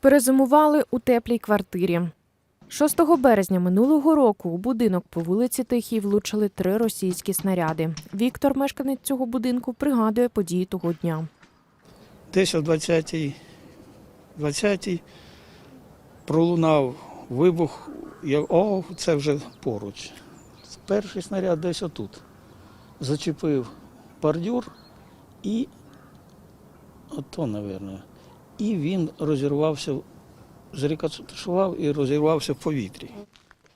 Перезимували у теплій квартирі. 6 березня минулого року у будинок по вулиці Тихій влучили три російські снаряди. Віктор, мешканець цього будинку, пригадує події того дня. Десь о 20-й, 20-й пролунав вибух. Я, о, це вже поруч. Перший снаряд десь отут. Зачепив бордюр і ото, мабуть. І він розірвався, зрикошував і розірвався в повітрі.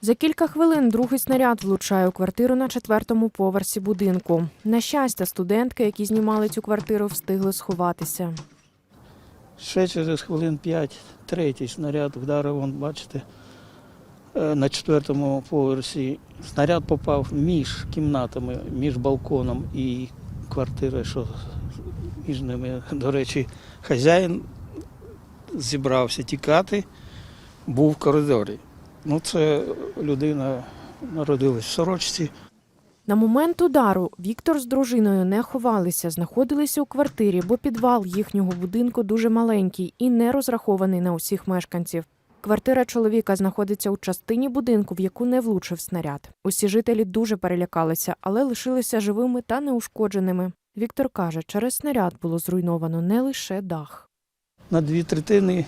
За кілька хвилин другий снаряд влучає у квартиру на четвертому поверсі будинку. На щастя, студентки, які знімали цю квартиру, встигли сховатися. Ще через хвилин 5 третій снаряд вдарив, вон, бачите, е, на четвертому поверсі. Снаряд попав між кімнатами, між балконом і квартирою, що між ними. До речі, хазяїн зібрався тікати, був в коридорі. Ну, це людина народилась в сорочці. На момент удару Віктор з дружиною не ховалися, знаходилися у квартирі, бо підвал їхнього будинку дуже маленький і не розрахований на усіх мешканців. Квартира чоловіка знаходиться у частині будинку, в яку не влучив снаряд. Усі жителі дуже перелякалися, але лишилися живими та неушкодженими. Віктор каже, через снаряд було зруйновано не лише дах. На дві третини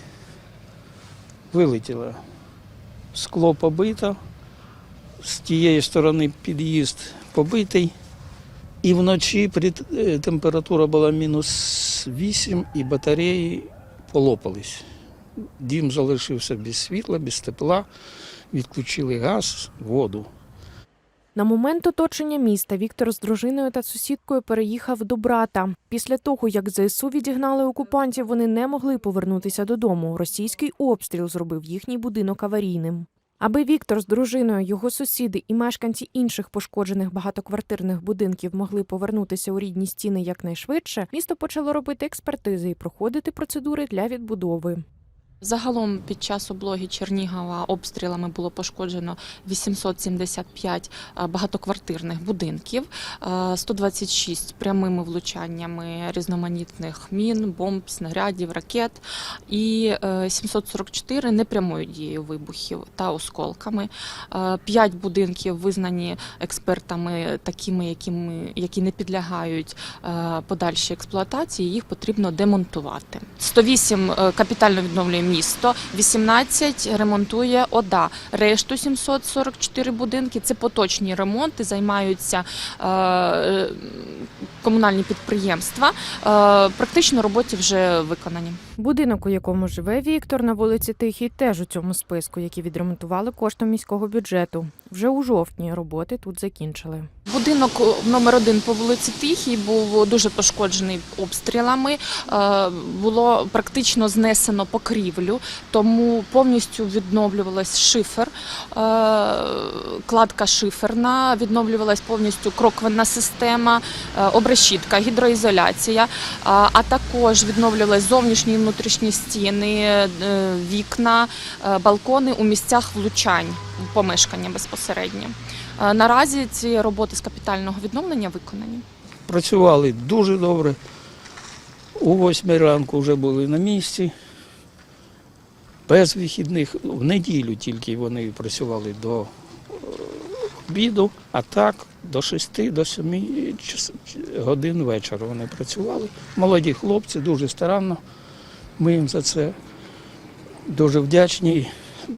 вилетіло. Скло побито, з тієї сторони під'їзд побитий. І вночі е, температура була мінус 8 і батареї полопались. Дім залишився без світла, без тепла, відключили газ, воду. На момент оточення міста Віктор з дружиною та сусідкою переїхав до брата. Після того, як ЗСУ відігнали окупантів, вони не могли повернутися додому. Російський обстріл зробив їхній будинок аварійним. Аби Віктор з дружиною, його сусіди і мешканці інших пошкоджених багатоквартирних будинків могли повернутися у рідні стіни якнайшвидше, місто почало робити експертизи і проходити процедури для відбудови. Загалом під час облоги Чернігова обстрілами було пошкоджено 875 е, багатоквартирних будинків, е, 126 прямими влучаннями різноманітних мін, бомб, снарядів, ракет і е, 744 непрямою дією вибухів та осколками. Е, П'ять будинків визнані експертами такими, якими, які не підлягають е, подальшій експлуатації, їх потрібно демонтувати. 108 е, капітально відновлює місто, 18 ремонтує ОДА. Решту 744 будинки це поточні ремонти, займаються е, комунальні підприємства. Е, Практично роботи вже виконані. Будинок, у якому живе Віктор на вулиці Тихій, теж у цьому списку, які відремонтували коштом міського бюджету. Вже у жовтні роботи тут закінчили. Будинок номер один по вулиці Тихій був дуже пошкоджений обстрілами. Е, Було практично знесено покрівлю, тому повністю відновлювалась шифер, е, кладка шиферна, відновлювалась повністю кроквенна система, е, обрешітка, гідроізоляція, а також відновлювалась зовнішні і внутрішні стіни, е, вікна, е, балкони у місцях влучань помешкання безпосередньо. Е, Наразі ці роботи з капітального відновлення виконані. Працювали дуже добре. У восьмій ранку вже були на місці. Без вихідних, в неділю тільки вони працювали до обіду, а так до 6 до 7 час- годин вечора вони працювали. Молоді хлопці, дуже старанно. Ми їм за це дуже вдячні.